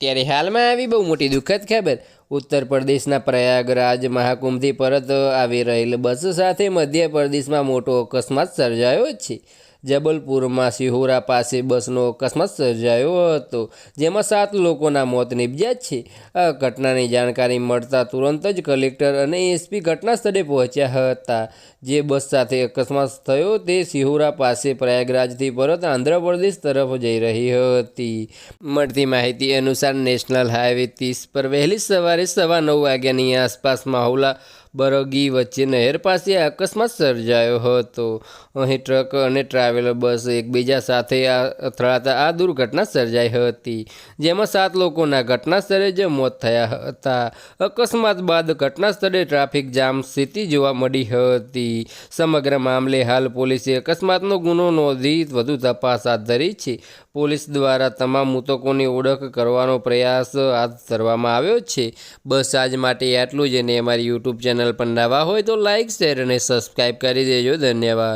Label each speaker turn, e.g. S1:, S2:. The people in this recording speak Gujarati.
S1: ત્યારે હાલમાં આવી બહુ મોટી દુઃખદ ખબર. ઉત્તર પ્રદેશના પ્રયાગરાજ મહાકુંભથી પરત આવી રહેલ બસ સાથે મધ્યપ્રદેશમાં મોટો અકસ્માત સર્જાયો છે. જબલપુરમાં સિહોરા પાસે બસનો અકસ્માત સર્જાયો હતો, જેમાં સાત લોકોના મોત નીપજ્યા છે. આ ઘટનાની જાણકારી મળતા તુરંત જ કલેક્ટર અને એસપી ઘટના સ્થળે પહોંચ્યા હતા. જે બસ સાથે અકસ્માત થયો તે સિહોરા પાસે પ્રયાગરાજથી પરત આંધ્રપ્રદેશ તરફ જઈ રહી હતી. મળતી માહિતી અનુસાર નેશનલ હાઈવે ત્રીસ પર વહેલી સવારે સવા નવ વાગ્યાની આસપાસ માહોલા બરગી વચ્ચે નહેર પાસે અકસ્માત સર્જાયો હતો. અહીં ટ્રક અને ટ્રાવેલર બસ એકબીજા સાથે આ અથડાતા આ દુર્ઘટના સર્જાઈ હતી. જેમાં સાત લોકોના ઘટના સ્થળે જ મોત થયા હતા. અકસ્માત બાદ ઘટના સ્થળે ટ્રાફિક જામ સ્થિતિ જોવા મળી હતી. સમગ્ર મામલે હાલ પોલીસે અકસ્માતનો ગુનો નોંધી વધુ તપાસ હાથ ધરી છે. પોલીસ દ્વારા તમામ મૃતકોની ઓળખ કરવાનો પ્રયાસ હાથ ધરવામાં આવ્યો છે. બસ આજ માટે આટલું જ અને અમારી યુટ્યુબ ચેનલ પર નવા હોય તો લાઇક શેર અને સબસ્ક્રાઈબ કરી દેજો. ધન્યવાદ.